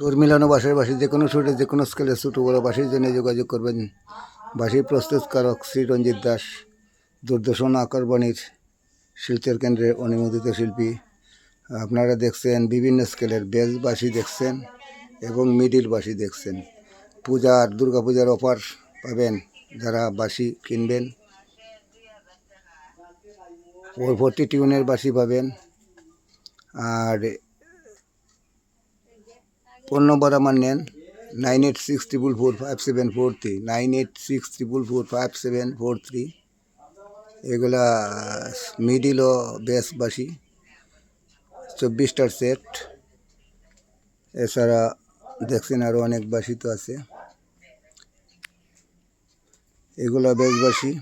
সুর মিলানো বাঁশের বাঁশি, যে কোনো সুরে, যে কোনো স্কেলে ছোটো বড় বাঁশির জন্য যোগাযোগ করবেন। বাঁশি প্রস্তুতকারক শ্রী রঞ্জিত দাস, দূরদর্শন আকারবাণীর শিলচর কেন্দ্রের অনুমোদিত শিল্পী। আপনারা দেখছেন বিভিন্ন স্কেলের বেজ বাঁশি দেখছেন এবং মিডিল বাঁশি দেখছেন। পূজার দুর্গা পূজার অফার পাবেন যারা বাঁশি কিনবেন। ওর ভর্তি টিউনের বাঁশি পাবেন। আর ফোন নম্বর আমার নেন। Nine eight six triple four five seven four three. Nine eight six triple four five seven four three. এগুলা মিডিল ও বেস বাসি চব্বিশটার সেট এছাড়া দেখছেন আরও অনেক বাসি তো আছে। এগুলা বেশ বাসি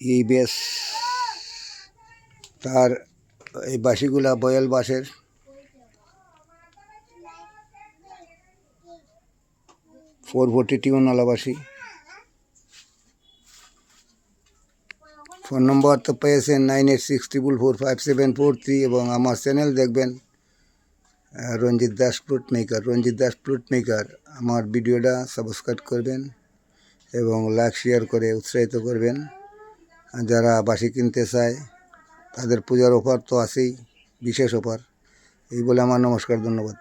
এই বেশ তার, এই বাসিগুলা বয়েল বাঁশের ফোর ফোরটি টিউনওয়ালা বাসি ফোন নম্বর তো পেয়েছেন nine eight six triple four five seven four three এবং আমার চ্যানেল দেখবেন Ranjit Das flute maker Ranjit Das flute maker আমার ভিডিওটা সাবস্ক্রাইব করবেন এবং লাইক শেয়ার করে উৎসাহিত করবেন। যারা বাসি কিনতে চায়, তাদের পূজার অফার তো আছেই, বিশেষ অফার। এই বলে আমার নমস্কার, ধন্যবাদ।